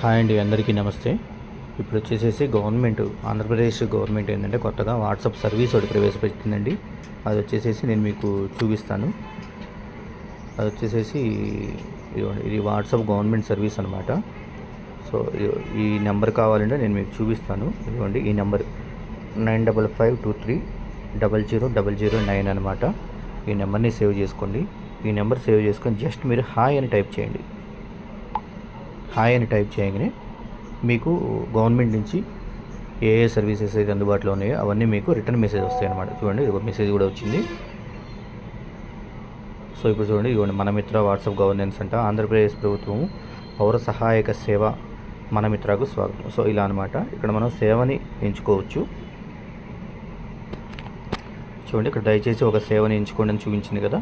Hi అండి అందరికీ నమస్తే. ఇప్పుడు వచ్చేసేసి గవర్నమెంట్ ఆంధ్రప్రదేశ్ గవర్నమెంట్ ఏంటంటే కొత్తగా వాట్సాప్ సర్వీస్ ఒకటి ప్రవేశపెట్టిందండి. అది వచ్చేసేసి నేను మీకు చూపిస్తాను. అది వచ్చేసేసి ఇదిగోండి, ఇది వాట్సాప్ గవర్నమెంట్ సర్వీస్ అనమాట సో ఈ నెంబర్ కావాలంటే నేను మీకు చూపిస్తాను. ఇదిగోండి ఈ number nine double five two three double zero double zero nine అనమాట ఈ నెంబర్ని సేవ్ చేసుకోండి. ఈ నెంబర్ సేవ్ చేసుకొని జస్ట్ మీరు హాయ్ అని టైప్ చేయండి. హాయ్ అని టైప్ చేయగానే మీకు గవర్నమెంట్ నుంచి ఏ ఏ సర్వీసెస్ అయితే అందుబాటులో ఉన్నాయో అవన్నీ మీకు రిటర్న్ మెసేజ్ వస్తాయి అనమాట చూడండి ఒక మెసేజ్ కూడా వచ్చింది. సో ఇప్పుడు చూడండి ఇదిగోండి మన మిత్ర వాట్సాప్ గవర్నెన్స్ అంట ఆంధ్రప్రదేశ్ ప్రభుత్వం పౌర సహాయక సేవ మన మిత్రకు స్వాగతం. సో ఇలా అనమాట ఇక్కడ మనం సేవని ఎంచుకోవచ్చు. చూడండి ఇక్కడ దయచేసి ఒక సేవని ఎంచుకోండి అని చూపించింది కదా.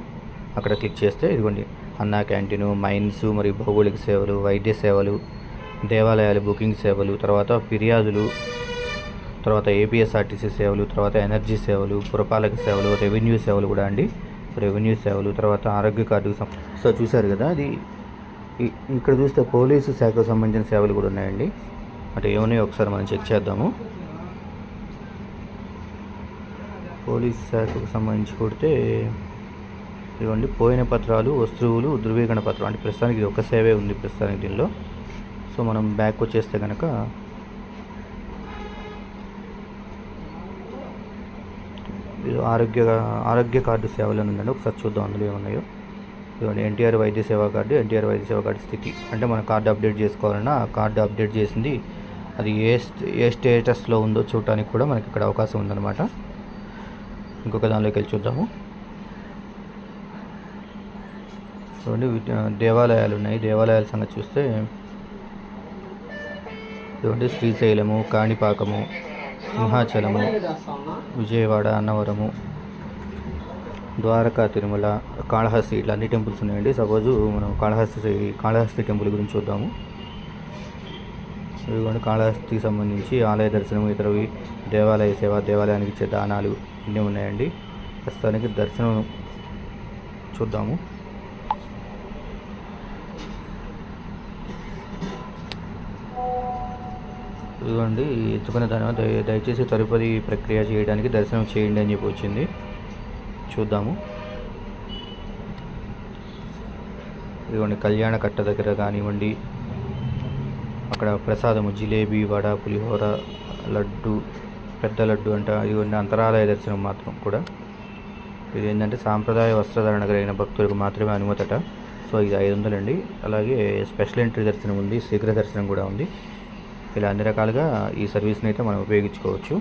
అక్కడ క్లిక్ చేస్తే ఇదిగోండి అన్నా క్యాంటీను మైన్స్ మరియు భౌగోళిక సేవలు వైద్య సేవలు దేవాలయాలు బుకింగ్ సేవలు తర్వాత ఫిర్యాదులు తర్వాత ఏపీఎస్ఆర్టీసీ సేవలు తర్వాత ఎనర్జీ సేవలు పురపాలక సేవలు రెవెన్యూ సేవలు కూడా అండి. రెవెన్యూ సేవలు తర్వాత ఆరోగ్య కార్డుకు సో చూశారు కదా అది ఇక్కడ చూస్తే పోలీసు శాఖకు సంబంధించిన సేవలు కూడా ఉన్నాయండి. అంటే ఏమున్నాయో ఒకసారి మనం చెక్ చేద్దాము. పోలీస్ శాఖకు సంబంధించి కొడితే ఇదిగోండి పోయిన పత్రాలు వస్తువులు ధృవీకరణ పత్రం. అంటే ప్రస్తుతానికి ఇది ఒక సేవే ఉంది ప్రస్తుతానికి దీనిలో. సో మనం బ్యాక్ వచ్చేస్తే కనుక ఇది ఆరోగ్య ఆరోగ్య కార్డు సేవలు అని ఉందండి. ఒకసారి చూద్దాం అందులో ఏమున్నాయో. ఇదిగోండి ఎన్టీఆర్ వైద్య సేవా కార్డు ఎన్టీఆర్ వైద్య సేవా కార్డు స్థితి. అంటే మనం కార్డు అప్డేట్ చేసుకోవాలన్నా ఆ కార్డు అప్డేట్ చేసింది అది ఏ ఏ స్టేటస్లో ఉందో చూడటానికి కూడా మనకి ఇక్కడ అవకాశం ఉందన్నమాట. ఇంకొక దానిలోకి వెళ్ళి చూద్దాము. చూడండి దేవాలయాలు ఉన్నాయి దేవాలయాల సంగతి చూస్తే చూడండి శ్రీశైలము కాణిపాకము సింహాచలము విజయవాడ అన్నవరము ద్వారకా తిరుమల కాళహస్తి ఇట్లా అన్ని టెంపుల్స్ ఉన్నాయండి. సపోజు మనం కాళహస్తి కాళహస్తి టెంపుల్ గురించి చూద్దాము. ఇదిగోండి కాళహస్తికి సంబంధించి ఆలయ దర్శనం ఇతరవి దేవాలయ సేవ దేవాలయానికి ఇచ్చే దానాలు ఇన్ని ఉన్నాయండి. ప్రస్తుతానికి దర్శనం చూద్దాము. ఇదిగోండి ఎత్తుకున్న దాని దయచేసి తదుపరి ప్రక్రియ చేయడానికి దర్శనం చేయండి అని చెప్పి వచ్చింది. చూద్దాము. ఇదిగోండి కళ్యాణ కట్ట దగ్గర కానివ్వండి అక్కడ ప్రసాదము జిలేబీ వడ పులిహోర లడ్డు పెద్ద లడ్డు అంట ఇవన్నీ అంతరాలయ దర్శనం మాత్రం కూడా. ఇది ఏంటంటే సాంప్రదాయ వస్త్రధారణ కలిగిన భక్తులకు మాత్రమే అనుమతట. సో ఇది ఐదు వందలండి. అలాగే స్పెషల్ ఎంట్రీ దర్శనం ఉంది శీఘ్ర దర్శనం కూడా ఉంది. ఇలా అన్ని రకాలుగా ఈ సర్వీస్ని అయితే మనం ఉపయోగించుకోవచ్చు.